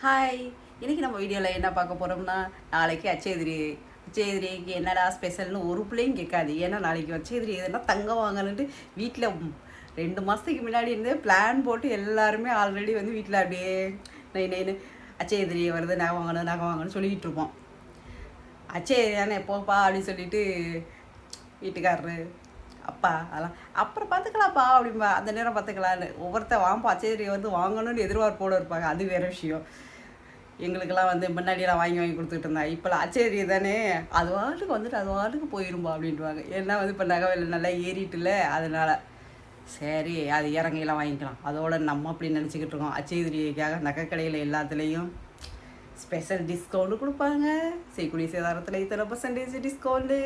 Hi இன்றைக்கி நம்ம வீடியோவில் என்ன பார்க்க போகிறோம்னா நாளைக்கு அச்சேதிரி. அச்சேதிரிக்கு என்னடா ஸ்பெஷல்னு ஒரு பிள்ளையும் கேட்காது. ஏன்னா நாளைக்கு அச்சேதிரி எதுனா தங்கம் வாங்கணுன்ட்டு வீட்டில் ரெண்டு மாதத்துக்கு முன்னாடி இருந்தே பிளான் போட்டு எல்லாருமே ஆல்ரெடி வந்து வீட்டில் அப்படியே நை நைன்னு அச்சேதிரி வருது நகை வாங்கணும் நகை வாங்கணும்னு சொல்லிக்கிட்டு இருப்போம். அச்சேதிரியான எப்போப்பா அப்படின்னு சொல்லிட்டு வீட்டுக்காரரு அப்பா அதெல்லாம். அப்புறம் பார்த்துக்கலாம்ப்பா அப்படிம்பா. அந்த நேரம் பார்த்துக்கலான்னு ஒவ்வொருத்த வாம்பா அச்சேரியை வந்து வாங்கணும்னு எதிர்பார்ப்போடு இருப்பாங்க. அது வேற விஷயம். எங்களுக்கெல்லாம் வந்து முன்னாடியெல்லாம் வாங்கி வாங்கி கொடுத்துட்டு இருந்தா இப்போலாம் அச்சேரி தானே. அது வாட்டுக்கு வந்துட்டு அது வாட்டுக்கு போயிரும்பா அப்படின்ட்டுவாங்க ஏன்னா வந்து இப்போ நகை விலை நல்லா ஏறிட்டுல அதனால். சரி அது இறங்கையெல்லாம் வாங்கிக்கலாம். அதோட நம்ம அப்படி நினச்சிக்கிட்டு இருக்கோம். அச்சேதிரிக்காக நகைக்கடையில் எல்லாத்துலேயும் ஸ்பெஷல் டிஸ்கவுண்ட் கொடுப்பாங்க. செய்குடி சேதாரத்தில் இத்தனை பர்சன்டேஜ் டிஸ்கவுண்ட்டு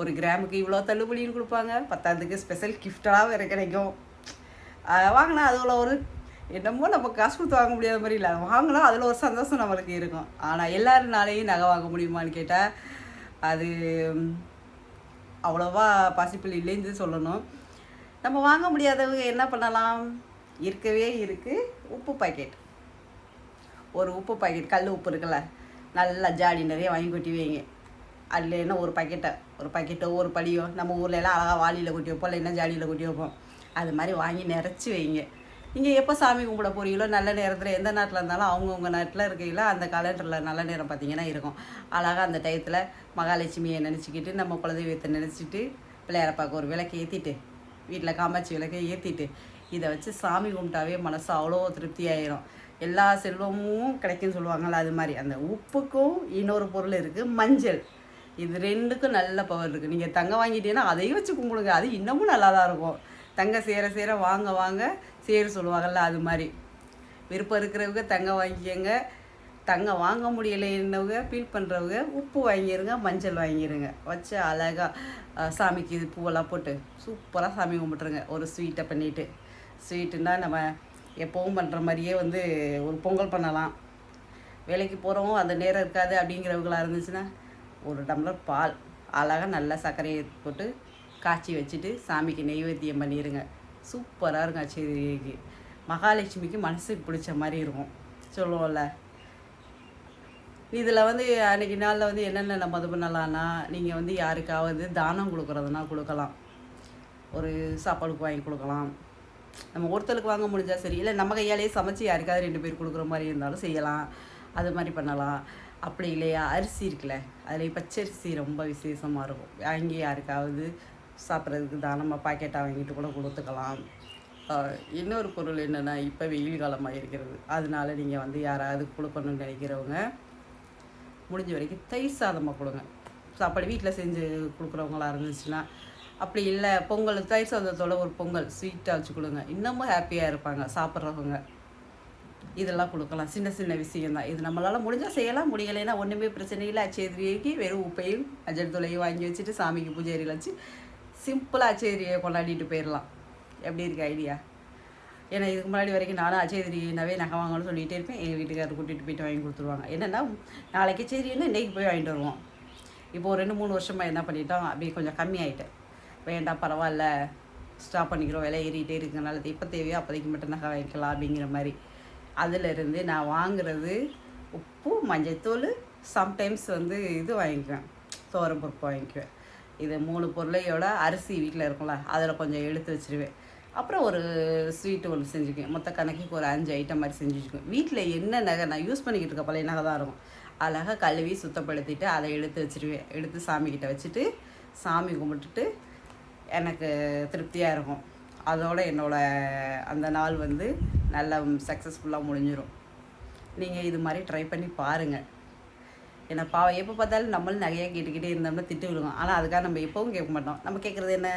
ஒரு கிராமுக்கு இவ்வளோ தள்ளுபடின்னு கொடுப்பாங்க. பத்தாவதுக்கு ஸ்பெஷல் கிஃப்டாக வேறு கிடைக்கும். வாங்கினா வாங்கினா அதில் ஒரு என்னமோ நம்ம காசு கொடுத்து வாங்க முடியாத மாதிரி இல்லை. வாங்கினா அதில் ஒரு சந்தோஷம் நம்மளுக்கு இருக்கும். ஆனால் எல்லாருனாலையும் நகை வாங்க முடியுமான்னு கேட்டால் அது அவ்வளோவா பாசிபிள் இல்லைன்னு சொல்லணும். நம்ம வாங்க முடியாதவங்க என்ன பண்ணலாம்? இருக்கவே இருக்குது உப்பு பாக்கெட் ஒரு உப்பு பாக்கெட் கல் உப்பு இருக்குல்ல நல்லா ஜாடி நிறைய வாங்கி கொட்டி வைங்க. அதில் என்ன ஒரு பாக்கெட்டை ஒரு பாக்கெட்டோ ஒரு படியோ நம்ம ஊர்ல எல்லாம் அழகாக வாளியில் கொட்டி வைப்போம் இல்லைன்னா ஜாடியில் கொட்டி வைப்போம். அது மாதிரி வாங்கி நிறச்சி வைங்க. நீங்கள் எப்போ சாமி கும்பிட போகிறீங்களோ நல்ல நேரத்தில் எந்த நாட்டில் இருந்தாலும் அவங்கவுங்க நாட்டில் இருக்கையில் அந்த கலண்டரில் நல்ல நேரம் பார்த்தீங்கன்னா இருக்கும். அழகாக அந்த டயத்தில் மகாலட்சுமியை நினச்சிக்கிட்டு நம்ம குலதெய்வத்தை நினச்சிட்டு பிள்ளையாரப்பாக்கு பார்க்க ஒரு விளக்கு ஏற்றிட்டு வீட்டில் காமாட்சி விளக்கை ஏற்றிட்டு இதை வச்சு சாமி கும்பிட்டாவே மனசு அவ்வளோ திருப்தி ஆயிரும். எல்லா செல்வமும் கிடைக்கும்னு சொல்லுவாங்கள்ல அது மாதிரி. அந்த உப்புக்கும் இன்னொரு பொருள் இருக்குது மஞ்சள். இது ரெண்டுக்கும் நல்ல பவர் இருக்குது நீங்கள் தங்கம் வாங்கிட்டீங்கன்னா அதையும் வச்சு கும்பிடுங்க. அது இன்னமும் நல்லா தான் இருக்கும். தங்க சேர சேர வாங்க வாங்க சேர் சொல்லுவாங்கள்ல அது மாதிரி. விருப்பம் இருக்கிறவங்க தங்கம் வாங்கிக்கோங்க. தங்கம் வாங்க முடியலைன்னவங்க ஃபீல் பண்ணுறவங்க உப்பு வாங்கிடுங்க மஞ்சள் வாங்கிடுங்க வச்சு அழகாக சாமிக்கு இது பூவெல்லாம் போட்டு சூப்பராக சாமி கும்பிட்ருங்க ஒரு ஸ்வீட்டை பண்ணிவிட்டு ஸ்வீட்டுன்னா நம்ம எப்போவும் பண்ணுற மாதிரியே வந்து ஒரு பொங்கல் பண்ணலாம். வேலைக்கு போகிறவங்க அந்த நேரம் இருக்காது அப்படிங்கிறவங்களா இருந்துச்சுன்னா ஒரு டம்ளர் பால் அழகாக நல்லா சர்க்கரையை போட்டு காய்ச்சி வச்சுட்டு சாமிக்கு நெய்வேத்தியம் பண்ணிடுங்க சூப்பராக இருக்கும் அச்சேரிக்கு மகாலட்சுமிக்கு மனசுக்கு பிடிச்ச மாதிரி இருக்கும். சொல்லுவோம்ல. இதில் வந்து அன்றைக்கி நாளில் வந்து என்னென்ன நம்ம இது பண்ணலான்னா நீங்கள் வந்து யாருக்காவது தானம் கொடுக்குறதுனா கொடுக்கலாம். ஒரு சாப்பாடுக்கு வாங்கி கொடுக்கலாம். நம்ம ஒருத்தருக்கு வாங்க முடிஞ்சால் சரி இல்லை நம்ம கையாலேயே சமைச்சு யாருக்காவது ரெண்டு பேர் கொடுக்குற மாதிரி இருந்தாலும் செய்யலாம். அது மாதிரி பண்ணலாம். அப்படி இல்லையா? அரிசி இருக்குல்ல அதில் பச்சரிசி ரொம்ப விசேஷமாக இருக்கும். வாங்கி யாருக்காவது சாப்பிட்றதுக்கு தானமாக பாக்கெட்டாக வாங்கிட்டு கூட கொடுத்துக்கலாம். இன்னொரு பொருள் என்னென்னா இப்போ வெயில் காலமாக இருக்கிறது. அதனால நீங்கள் வந்து யாராவது கொடுக்கணும்னு நினைக்கிறவங்க முடிஞ்ச வரைக்கும் தயிர் சாதமாக கொடுங்க. சாப்பாடு வீட்டில் செஞ்சு கொடுக்குறவங்களா இருந்துச்சுன்னா அப்படி இல்லை. பொங்கல் தயிர் சாதத்தோட ஒரு பொங்கல். ஸ்வீட்டாக வச்சு கொடுங்க. இன்னமும் ஹாப்பியாக இருப்பாங்க சாப்பிட்றவங்க. இதெல்லாம் கொடுக்கலாம். சின்ன சின்ன விஷயம் தான் இது நம்மளால் முடிஞ்சால் செய்யலாம் முடியலைன்னா ஒன்றுமே பிரச்சனை இல்லை. அச்சேதிரிக்கு வெறும் உப்பையும் அஜர் துளையும் வாங்கி வச்சுட்டு சாமிக்கு பூஜேரியில் வச்சு சிம்பிளாக அச்சேதிரியை கொண்டாடிட்டு போயிடலாம் எப்படி இருக்கு ஐடியா ஏன்னா இதுக்கு முன்னாடி வரைக்கும் நானும் அச்சேதிரினாவே நகை வாங்கணும்னு சொல்லிகிட்டே இருப்பேன். எங்கள் வீட்டுக்காரர் கூட்டிகிட்டு போயிட்டு வாங்கி கொடுத்துருவாங்க. என்னென்னா நாளைக்கு அச்சேரின்னு இன்றைக்கி போய் வாங்கிட்டு வருவோம். இப்போ ஒரு ரெண்டு மூணு வருஷமாக என்ன பண்ணிட்டோம்? அப்படியே கொஞ்சம் கம்மியாயிட்டேன் வேண்டாம் பரவாயில்ல. ஸ்டாப் பண்ணிக்கிறோம் விலை ஏறிகிட்டே இருக்கிறனால இப்போ தேவையோ அப்போதைக்கு மட்டும் நகை வாங்கிக்கலாம் அப்படிங்கிற மாதிரி. அதிலிருந்து நான் வாங்குறது உப்பு மஞ்சத்தூள் சம்டைம்ஸ் வந்து இது வாங்கிக்குவேன். துவரம்பருப்பு வாங்கிக்குவேன். இது மூணு பொருளையோட அரிசி வீட்டில் இருக்கும்ல அதில் கொஞ்சம் எடுத்து வச்சிருவேன். அப்புறம் ஒரு ஸ்வீட்டு ஒன்று செஞ்சுக்குவேன். மொத்த கணக்குக்கு ஒரு அஞ்சு ஐட்டம் மாதிரி செஞ்சு வச்சுக்குவேன். வீட்டில் என்ன நகை நான் யூஸ் பண்ணிக்கிட்டு இருக்க பழைய நகை தான் இருக்கும். அழகாக கழுவி சுத்தப்படுத்திட்டு அதை எடுத்து வச்சிருவேன். எடுத்து சாமிக்கிட்ட வச்சுட்டு சாமி கும்பிட்டுட்டு எனக்கு திருப்தியாக இருக்கும். அதோட என்னோட அந்த நாள் வந்து நல்ல சக்ஸஸ்ஃபுல்லாக முடிஞ்சிடும் நீங்கள் இது மாதிரி ட்ரை பண்ணி பாருங்கள் ஏன்னா பாவம் எப்போ பார்த்தாலும் நம்மளும் நகையாக கேட்டுக்கிட்டே இருந்தோம்னா திட்டு விழுவோம் ஆனால் அதுக்காக நம்ம எப்போவும் கேட்க மாட்டோம். நம்ம கேட்குறது என்ன?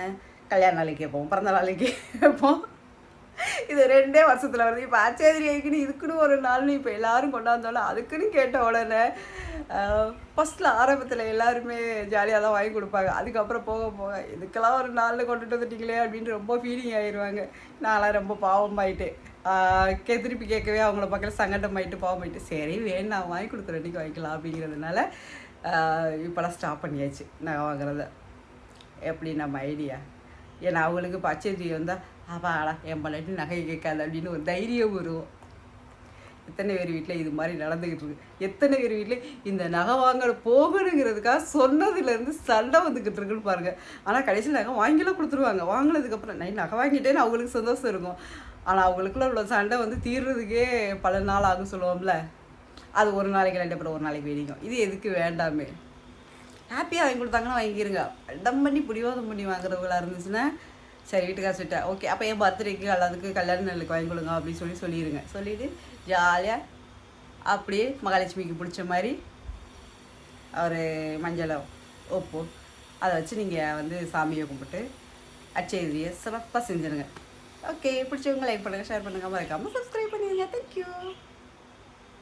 கல்யாண நாளைக்கு கேட்போம் பிறந்த நாளைக்கு கேட்போம். இது ரெண்டே வருஷத்தில் வருது. இப்போ ஆச்சேரி இதுக்குன்னு ஒரு நாள்னு இப்போ எல்லாரும் கொண்டாந்தாலும் அதுக்குன்னு கேட்ட உடனே ஃபஸ்ட்டில் ஆரம்பத்தில் எல்லாருமே ஜாலியாக தான் வாங்கி கொடுப்பாங்க. அதுக்கப்புறம் போக போக இதுக்கெல்லாம் ஒரு நாளில் கொண்டுட்டு வந்துட்டீங்களே அப்படின்ட்டு ரொம்ப ஃபீலிங் ஆயிடுவாங்க நான்லாம் ரொம்ப பாவமாயிட்டேன் ஆஹ் கே திருப்பி கேட்கவே அவங்கள பக்கத்தில் சங்கடமாயிட்டு பாவமாயிட்டு சரி வேணாம் வாங்கி கொடுக்குற அன்றைக்கி வாங்கிக்கலாம் அப்படிங்கிறதுனால இப்போலாம் ஸ்டாப் பண்ணியாச்சு நான் வாங்குறத. எப்படி நம்ம ஐடியா ஏன்னா அவங்களுக்கு பச்சை வந்தால் அப்பாடா என் பல்லாட்டி நகை கேட்காது அப்படின்னு ஒரு தைரியம் வரும். எத்தனை பேர் வீட்டில் இது மாதிரி நடந்துக்கிட்டு இருக்கு. எத்தனை பேர் வீட்டில் இந்த நகை வாங்க போகணுங்கிறதுக்காக சொன்னதுலேருந்து சண்டை வந்துக்கிட்டு இருக்குன்னு பாருங்கள் ஆனால் கடைசியில் நகை வாங்கிலாம் கொடுத்துருவாங்க. வாங்கினதுக்கப்புறம் நான் நகை வாங்கிட்டேன்னு அவங்களுக்கு சந்தோஷம் இருக்கும். ஆனால் அவங்களுக்குள்ள உள்ள சண்டை வந்து தீர்றதுக்கே பல நாள் ஆகும் சொல்லுவோம்ல. அது ஒரு நாளைக்கு ரெண்டு பேரும் ஒரு நாளைக்கு வேணிக்கும் இது எதுக்கு வேண்டாமே. ஹாப்பியாக வாங்கி கொடுத்தாங்கன்னா வாங்கிக்கிறங்க அடம் பண்ணி பிடிவாதம் பண்ணி வாங்குறவங்களா இருந்துச்சுன்னா சரி வீட்டுக்கார சொல்லிட்டேன் ஓகே அப்போ என் பர்த்டேக்கு அல்லதுக்கு கல்யாண நாளுக்கு வாங்கி கொடுங்க அப்படின்னு சொல்லி சொல்லிடுங்க சொல்லிவிட்டு ஜாலியாக அப்படியே மகாலட்சுமிக்கு பிடிச்ச மாதிரி ஒரு மஞ்சளை உப்பு அதை வச்சு நீங்கள் வந்து சாமியை கும்பிட்டு அச்செய்தியை சிறப்பாக செஞ்சிருங்க. ஓகே பிடிச்சவங்க லைக் பண்ணுங்கள் ஷேர் பண்ணுங்கள் மறக்காமல் சப்ஸ்கிரைப் பண்ணிடுங்க. தேங்க்யூ